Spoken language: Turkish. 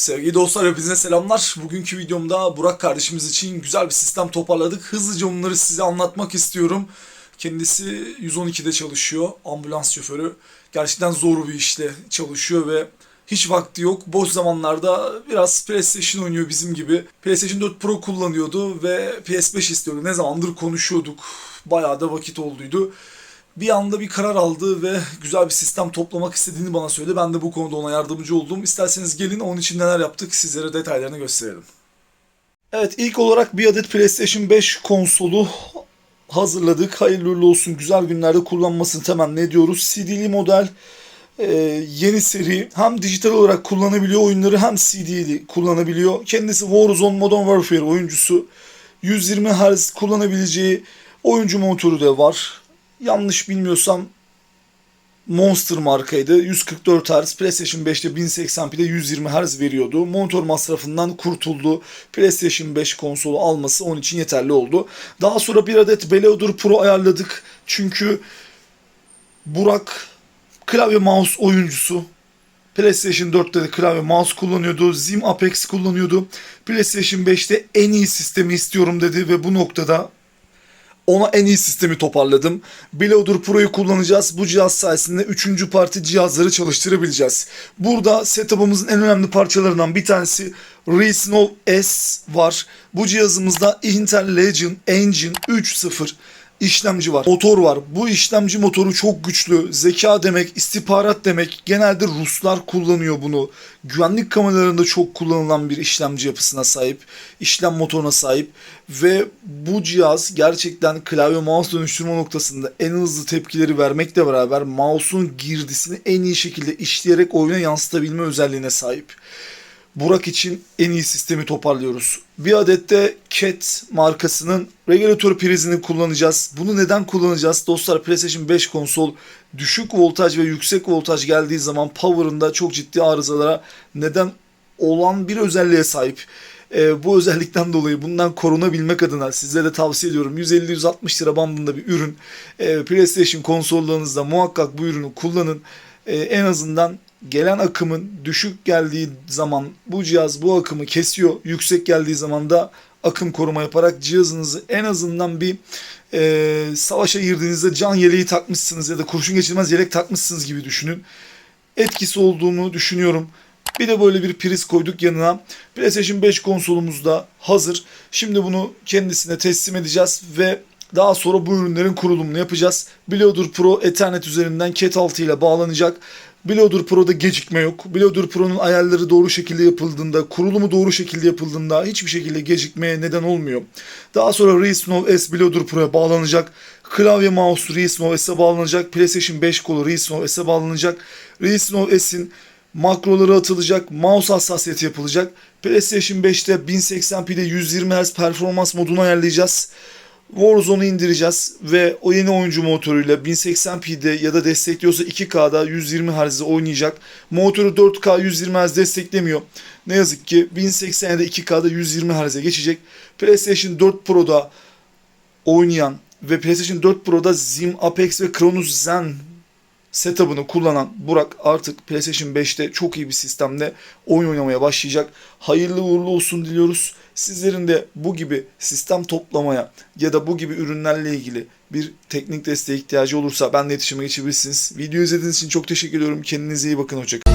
Sevgili dostlar hepinize selamlar. Bugünkü videomda Burak kardeşimiz için güzel bir sistem toparladık. Hızlıca onları size anlatmak istiyorum. Kendisi 112'de çalışıyor. Ambulans şoförü. Gerçekten zor bir işte çalışıyor ve hiç vakti yok. Boş zamanlarda biraz PlayStation oynuyor bizim gibi. PlayStation 4 Pro kullanıyordu ve PS5 istiyordu. Ne zamandır konuşuyorduk. Bayağı da vakit olduydu bir anda bir karar aldı ve güzel bir sistem toplamak istediğini bana söyledi. Ben de bu konuda ona yardımcı oldum. İsterseniz gelin onun için neler yaptık sizlere detaylarını gösterelim. Evet ilk olarak bir adet PlayStation 5 konsolu hazırladık. Hayırlı uğurlu olsun. Güzel günlerde kullanmasını temenni ediyoruz. CD'li model e, yeni seri hem dijital olarak kullanabiliyor oyunları hem CD'li kullanabiliyor. Kendisi Warzone Modern Warfare oyuncusu. 120 Hz kullanabileceği oyuncu monitörü de var yanlış bilmiyorsam Monster markaydı. 144 Hz, PlayStation 5'te 1080p'de 120 Hz veriyordu. Monitör masrafından kurtuldu. PlayStation 5 konsolu alması onun için yeterli oldu. Daha sonra bir adet Belaudur Pro ayarladık. Çünkü Burak klavye mouse oyuncusu. PlayStation 4'te de klavye mouse kullanıyordu. Zim Apex kullanıyordu. PlayStation 5'te en iyi sistemi istiyorum dedi ve bu noktada ona en iyi sistemi toparladım. Beloader Pro'yu kullanacağız. Bu cihaz sayesinde 3. parti cihazları çalıştırabileceğiz. Burada setup'ımızın en önemli parçalarından bir tanesi Reason S var. Bu cihazımızda Intel Legend Engine 3.0 işlemci var. Motor var. Bu işlemci motoru çok güçlü. Zeka demek, istihbarat demek. Genelde Ruslar kullanıyor bunu. Güvenlik kameralarında çok kullanılan bir işlemci yapısına sahip. işlem motoruna sahip. Ve bu cihaz gerçekten klavye mouse dönüştürme noktasında en hızlı tepkileri vermekle beraber mouse'un girdisini en iyi şekilde işleyerek oyuna yansıtabilme özelliğine sahip. Burak için en iyi sistemi toparlıyoruz. Bir adet de Cat markasının regülatör prizini kullanacağız. Bunu neden kullanacağız? Dostlar PlayStation 5 konsol düşük voltaj ve yüksek voltaj geldiği zaman power'ında çok ciddi arızalara neden olan bir özelliğe sahip. Ee, bu özellikten dolayı bundan korunabilmek adına sizlere de tavsiye ediyorum. 150-160 lira bandında bir ürün. Ee, PlayStation konsollarınızda muhakkak bu ürünü kullanın. Ee, en azından gelen akımın düşük geldiği zaman bu cihaz bu akımı kesiyor. Yüksek geldiği zaman da akım koruma yaparak cihazınızı en azından bir e, savaşa girdiğinizde can yeleği takmışsınız ya da kurşun geçirmez yelek takmışsınız gibi düşünün. Etkisi olduğunu düşünüyorum. Bir de böyle bir priz koyduk yanına. PlayStation 5 konsolumuz da hazır. Şimdi bunu kendisine teslim edeceğiz ve daha sonra bu ürünlerin kurulumunu yapacağız. Beloader Pro Ethernet üzerinden Cat 6 ile bağlanacak. Beloader Pro'da gecikme yok. Beloader Pro'nun ayarları doğru şekilde yapıldığında, kurulumu doğru şekilde yapıldığında hiçbir şekilde gecikmeye neden olmuyor. Daha sonra Reason S Beloader Pro'ya bağlanacak. Klavye mouse Reason S'e bağlanacak. PlayStation 5 kolu Reason S'e bağlanacak. Reason S'in makroları atılacak, mouse hassasiyeti yapılacak. PlayStation 5'te 1080p'de 120 Hz performans modunu ayarlayacağız. Warzone'u indireceğiz ve o yeni oyuncu motoruyla 1080p'de ya da destekliyorsa 2K'da 120 Hz'de oynayacak. Motoru 4K 120 Hz desteklemiyor. Ne yazık ki 1080'de 2K'da 120 Hz'e geçecek. PlayStation 4 Pro'da oynayan ve PlayStation 4 Pro'da Zim, Apex ve Cronus Zen setup'ını kullanan Burak artık PlayStation 5'te çok iyi bir sistemde oyun oynamaya başlayacak. Hayırlı uğurlu olsun diliyoruz. Sizlerin de bu gibi sistem toplamaya ya da bu gibi ürünlerle ilgili bir teknik desteğe ihtiyacı olursa ben de iletişime geçebilirsiniz. Video izlediğiniz için çok teşekkür ediyorum. Kendinize iyi bakın. Hoşçakalın.